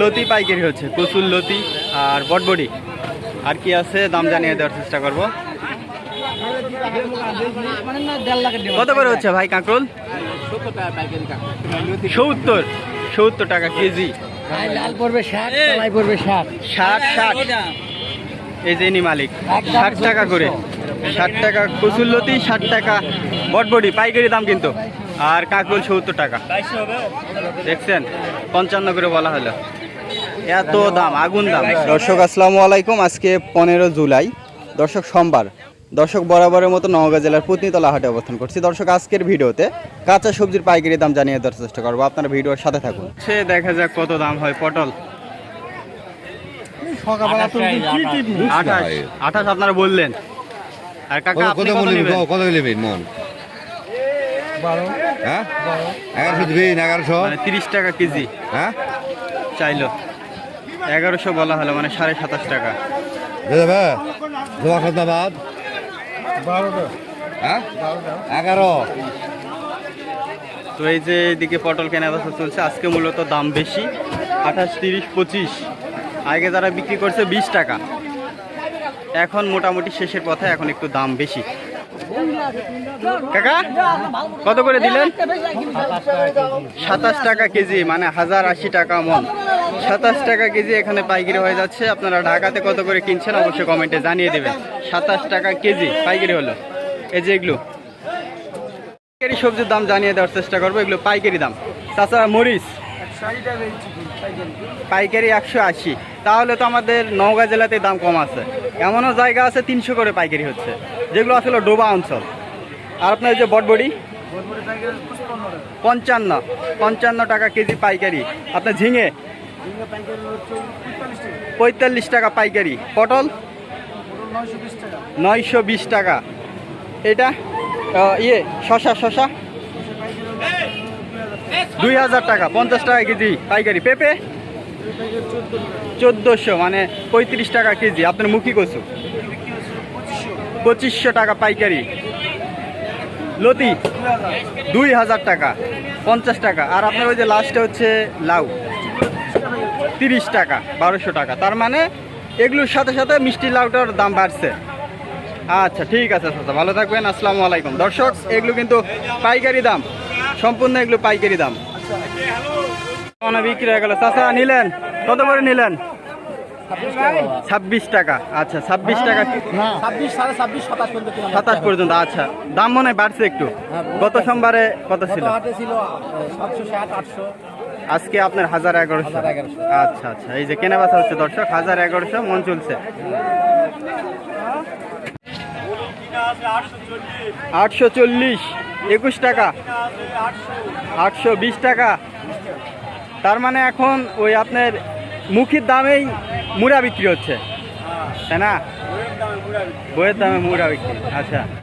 লতি পাইকারি হচ্ছে কচুর লতি আর বটবডি। আর কি আছে দাম জানিয়ে দেওয়ার চেষ্টা করব। কত করে হচ্ছে ভাই কাঁকরোল? সত্তর সত্তর টাকা কেজি। লাল পড়বে ষাট কালাই পড়বে ষাট। ষাট ষাট। এই যে মালিক ষাট টাকা করে। ষাট টাকা কচুর লতি ষাট টাকা বটবডি পাইকারি দাম কিন্তু। আর কাঁকরোল সত্তর টাকা। দেখছেন? পঞ্চান্ন করে বলা হলো। এত দাম আগুন দাম। দর্শক আসসালামু আলাইকুম। আজকে পনেরো জুলাই দর্শক সোমবার। দর্শক বরাবরের মতো নওগাঁ জেলার পুতনিতলা হাটে অবস্থান করছি। দর্শক আজকের ভিডিওতে কাঁচা সবজির পাইকারি দাম জানিয়ে দেওয়ার চেষ্টা করব। আপনারা ভিডিওর সাথে থাকুন। সে দেখা যাক কত দাম হয় পটল। আঠাশ আঠাশ আপনারা বললেন। আর কাকা আপনি কত নেবেন? হ্যাঁ? এগারোশো দিবেন এগারোশো? মানে তিরিশ টাকা কেজি। হ্যাঁ? চাইলো। এগারোশো বলা হলো মানে সাড়ে সাতাশ টাকা। হ্যাঁ? এগারো। তো এই যে এদিকে পটল কেনা বেচা চলছে আজকে মূলত দাম বেশি। আঠাশ তিরিশ পঁচিশ। আগে যারা বিক্রি করছে বিশ টাকা। এখন মোটামুটি শেষের পথে এখন একটু দাম বেশি। কাকা, কত করে দিলেন? সাতাশ টাকা কেজি মানে হাজার আশি টাকা মন। সাতাশ টাকা কেজি এখানে পাইকারি হয়ে যাচ্ছে। আপনারা ঢাকাতে কত করে কিনছেন অবশ্যই কমেন্টে জানিয়ে দেবেন। সাতাশ টাকা কেজি পাইকারি হলো। এই যে এগুলো। পাইকারি সবজির দাম জানিয়ে দেওয়ার চেষ্টা করব। এগুলো পাইকারি দাম। তাছাড়া মরিচ। পাইকারি একশো আশি। তাহলে তো আমাদের নওগাঁ জেলাতে দাম কম আছে। এমনও জায়গা আছে তিনশো করে পাইকারি হচ্ছে। যেগুলো আসলে ডোবা অঞ্চল। আর আপনার যে বটবডি? পঞ্চান্ন। পঞ্চান্ন টাকা কেজি পাইকারি। আপনার ঝিঙে? পঁয়তাল্লিশ টাকা পাইকারি। পটল? নয়শো বিশ টাকা। এটা ইয়ে শশা শশা? দুই হাজার টাকা, পঞ্চাশ টাকা কেজি পাইকারি। পেঁপে? চোদ্দোশো মানে পঁয়ত্রিশ টাকা কেজি। আপনার মুখী কচু? পঁচিশশো টাকা পাইকারি। লতি দুই হাজার টাকা পঞ্চাশ টাকা। আর আপনার ওই যে লাস্টে হচ্ছে লাউ তিরিশ টাকা বারোশো টাকা। তার মানে এগুলোর সাথে সাথে মিষ্টি লাউটার দাম বাড়ছে। আচ্ছা ঠিক আছে চাচা ভালো থাকবেন আসসালামু আলাইকুম। দর্শক এগুলো কিন্তু পাইকারি দাম সম্পূর্ণ এগুলো পাইকারি দাম। অনেক বিক্রি হয়ে গেল। চাচা নিলেন? কত করে নিলেন? ছাব্বিশ টাকা আচ্ছা ছাব্বিশ টাকা সাতাশ পর্যন্ত আচ্ছা দাম মনে হয় বাড়ছে একটু। গত সোমবারে কত ছিল? আজকে আপনার হাজার এগারোশো। হাজার এগারোশো। আচ্ছা আচ্ছা এই যে কেনা বেচা হচ্ছে দর্শক হাজার এগারোশো মন চলছে। আটশো চল্লিশ একুশ টাকা। আটশো বিশ টাকা। তার মানে এখন ওই আপনার মুখির দামেই মুড়া বিক্রি হচ্ছে। তাই না? বইয়ের দামে মুড়া বিক্রি আচ্ছা।